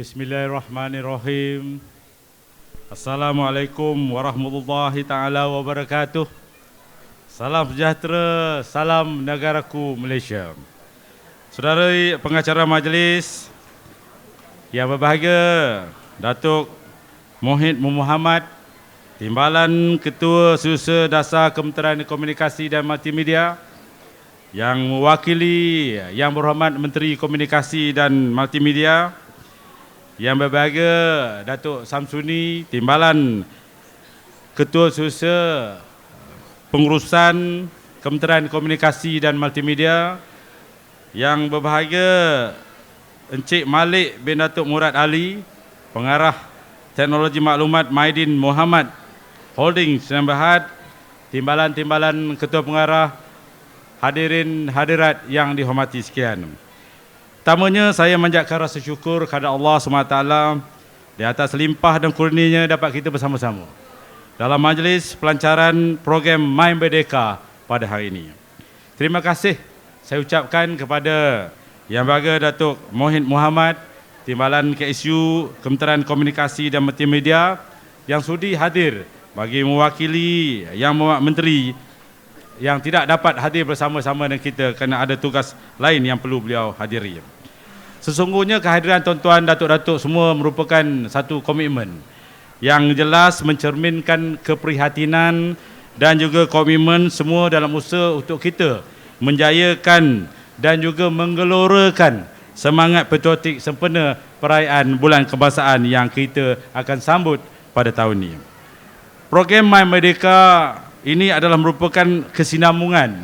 Bismillahirrahmanirrahim. Assalamualaikum warahmatullahi taala wabarakatuh. Salam sejahtera, salam negaraku Malaysia. Saudara pengacara majlis yang berbahagia, Datuk Mohid Muhammad, Timbalan Ketua Susah Dasar Kementerian Komunikasi dan Multimedia, yang mewakili Yang Berhormat Menteri Komunikasi dan Multimedia, yang berbahagia Datuk Samsuni Timbalan Ketua Susah Pengurusan Kementerian Komunikasi dan Multimedia yang berbahagia Encik Malik bin Datuk Murad Ali Pengarah Teknologi Maklumat Maidin Muhammad Holding Senang Berhad Timbalan-timbalan Ketua Pengarah Hadirin hadirat yang dihormati sekian. Pertamanya saya manjatkan rasa syukur kepada Allah SWT di atas limpah dan kurnianya dapat kita bersama-sama dalam majlis pelancaran program My Merdeka pada hari ini. Terima kasih saya ucapkan kepada Yang Baga Datuk Mohid Muhammad, Timbalan KSU Kementerian Komunikasi dan Multimedia yang sudi hadir bagi mewakili Yang Menteri yang tidak dapat hadir bersama-sama dengan kita kerana ada tugas lain yang perlu beliau hadiri. Sesungguhnya kehadiran tuan-tuan datuk-datuk semua merupakan satu komitmen yang jelas mencerminkan keprihatinan dan juga komitmen semua dalam usaha untuk kita menjayakan dan juga menggelorakan semangat patriotik sempena perayaan bulan kebangsaan yang kita akan sambut pada tahun ini. Program My Merdeka ini adalah merupakan kesinambungan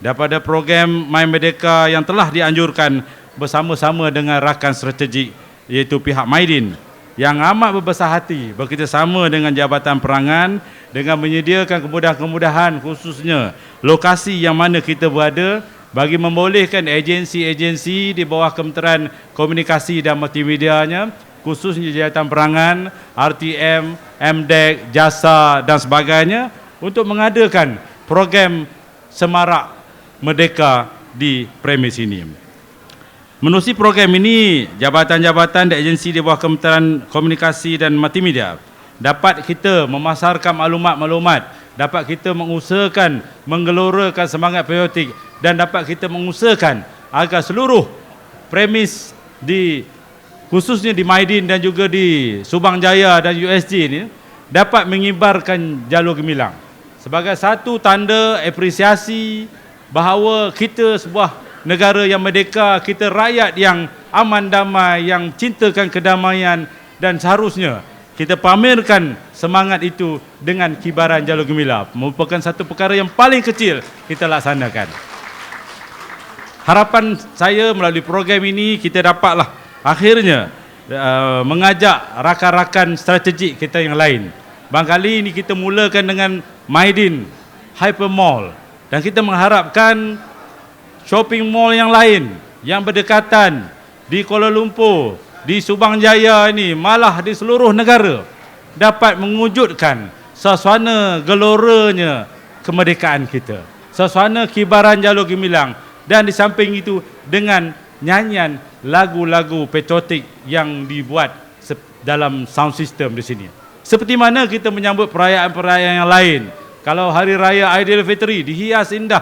daripada program My Merdeka yang telah dianjurkan bersama-sama dengan rakan strategik iaitu pihak Maidin yang amat berbesar hati bekerjasama dengan Jabatan Perangan dengan menyediakan kemudahan-kemudahan khususnya lokasi yang mana kita berada bagi membolehkan agensi-agensi di bawah Kementerian Komunikasi dan Multimedianya khususnya Jabatan Perangan, RTM, MDEC, JASA dan sebagainya untuk mengadakan program semarak merdeka di premis ini. Menerusi program ini, jabatan-jabatan dan agensi di bawah Kementerian Komunikasi dan Multimedia dapat kita memasarkan maklumat-maklumat, dapat kita mengusahakan menggelorakan semangat patriotik dan dapat kita mengusahakan agar seluruh premis di khususnya di Maidin dan juga di Subang Jaya dan USG ini dapat mengibarkan jalur gemilang sebagai satu tanda apresiasi bahawa kita sebuah negara yang merdeka, kita rakyat yang aman damai, yang cintakan kedamaian dan seharusnya kita pamerkan semangat itu dengan kibaran jalur gemilang. Merupakan satu perkara yang paling kecil kita laksanakan. Harapan saya melalui program ini kita dapatlah akhirnya uh, mengajak rakan-rakan strategik kita yang lain. Bangkali ini kita mulakan dengan Maidin Hyper Mall dan kita mengharapkan shopping mall yang lain yang berdekatan di Kuala Lumpur, di Subang Jaya ini, malah di seluruh negara dapat mewujudkan suasana geloranya kemerdekaan kita. Suasana kibaran jalur gemilang dan di samping itu dengan nyanyian lagu-lagu patriotik yang dibuat dalam sound system di sini. Seperti mana kita menyambut perayaan-perayaan yang lain. Kalau hari raya Aidilfitri dihias indah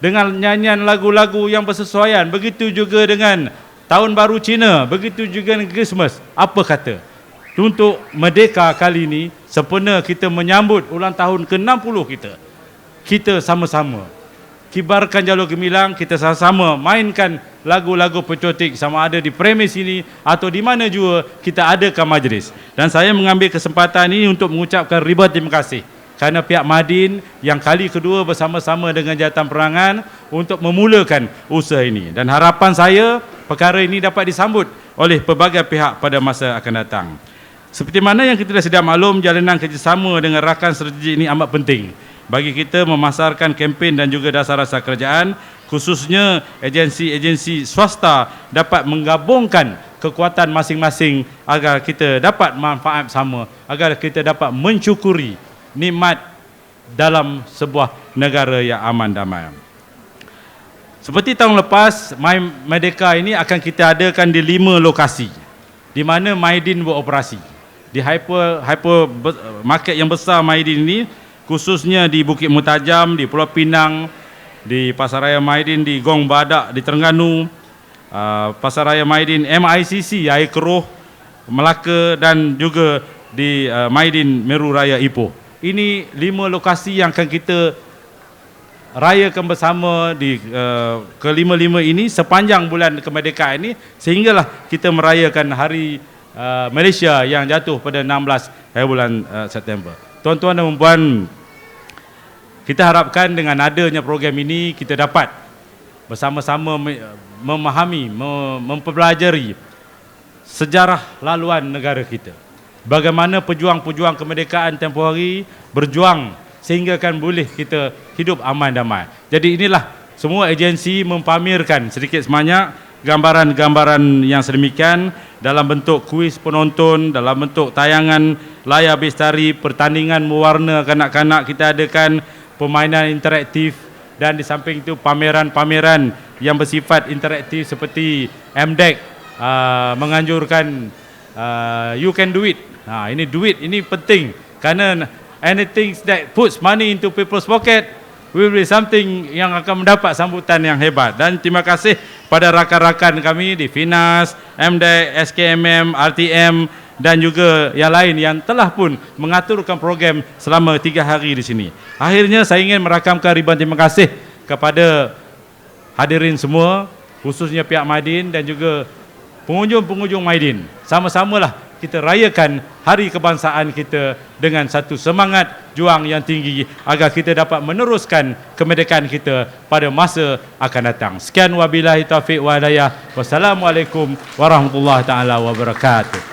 dengan nyanyian lagu-lagu yang bersesuaian. Begitu juga dengan Tahun Baru Cina, begitu juga dengan Christmas. Apa kata? Untuk merdeka kali ini, sempena kita menyambut ulang tahun ke-60 kita. Kita sama-sama kibarkan jalur gemilang, kita sama-sama mainkan lagu-lagu patriotik sama ada di premis ini atau di mana juga kita adakan majlis. Dan saya mengambil kesempatan ini untuk mengucapkan ribuan terima kasih kerana pihak Madin yang kali kedua bersama-sama dengan jawatan perangan untuk memulakan usaha ini. Dan harapan saya perkara ini dapat disambut oleh pelbagai pihak pada masa akan datang. Seperti mana yang kita dah sedia maklum, jalanan kerjasama dengan rakan strategi ini amat penting bagi kita memasarkan kempen dan juga dasar-dasar kerajaan khususnya agensi-agensi swasta dapat menggabungkan kekuatan masing-masing agar kita dapat manfaat sama agar kita dapat mencukuri nikmat dalam sebuah negara yang aman damai. Seperti tahun lepas, My Merdeka ini akan kita adakan di lima lokasi. di mana Maidin beroperasi. Di hyper hyper market yang besar Maidin ini khususnya di Bukit Mutajam, di Pulau Pinang, di Pasaraya Maidin di Gong Badak di Terengganu, uh, Pasaraya Maidin MICC Air Keruh, Melaka dan juga di uh, Maidin Meru Raya Ipoh. Ini lima lokasi yang akan kita rayakan bersama di uh, kelima-lima ini sepanjang bulan kemerdekaan ini sehinggalah kita merayakan hari uh, Malaysia yang jatuh pada 16 hari bulan uh, September. Tuan-tuan dan puan kita harapkan dengan adanya program ini kita dapat bersama-sama memahami, mempelajari sejarah laluan negara kita. Bagaimana pejuang-pejuang kemerdekaan tempoh hari berjuang sehingga kan boleh kita hidup aman damai. Jadi inilah semua agensi mempamerkan sedikit sebanyak gambaran-gambaran yang sedemikian dalam bentuk kuis penonton, dalam bentuk tayangan layar bestari, pertandingan mewarna kanak-kanak kita adakan permainan interaktif dan di samping itu pameran-pameran yang bersifat interaktif seperti MDEC uh, menganjurkan uh, you can do it. Ha, ini duit, ini penting kerana anything that puts money into people's pocket will be something yang akan mendapat sambutan yang hebat. Dan terima kasih pada rakan-rakan kami di Finas, MDEC, SKMM, RTM, dan juga yang lain yang telah pun mengaturkan program selama tiga hari di sini. Akhirnya saya ingin merakamkan ribuan terima kasih kepada hadirin semua, khususnya pihak Maidin dan juga pengunjung-pengunjung Maidin. Sama-samalah kita rayakan hari kebangsaan kita dengan satu semangat juang yang tinggi agar kita dapat meneruskan kemerdekaan kita pada masa akan datang. Sekian wabillahi taufiq wa hidayah. Wassalamualaikum warahmatullahi taala wabarakatuh.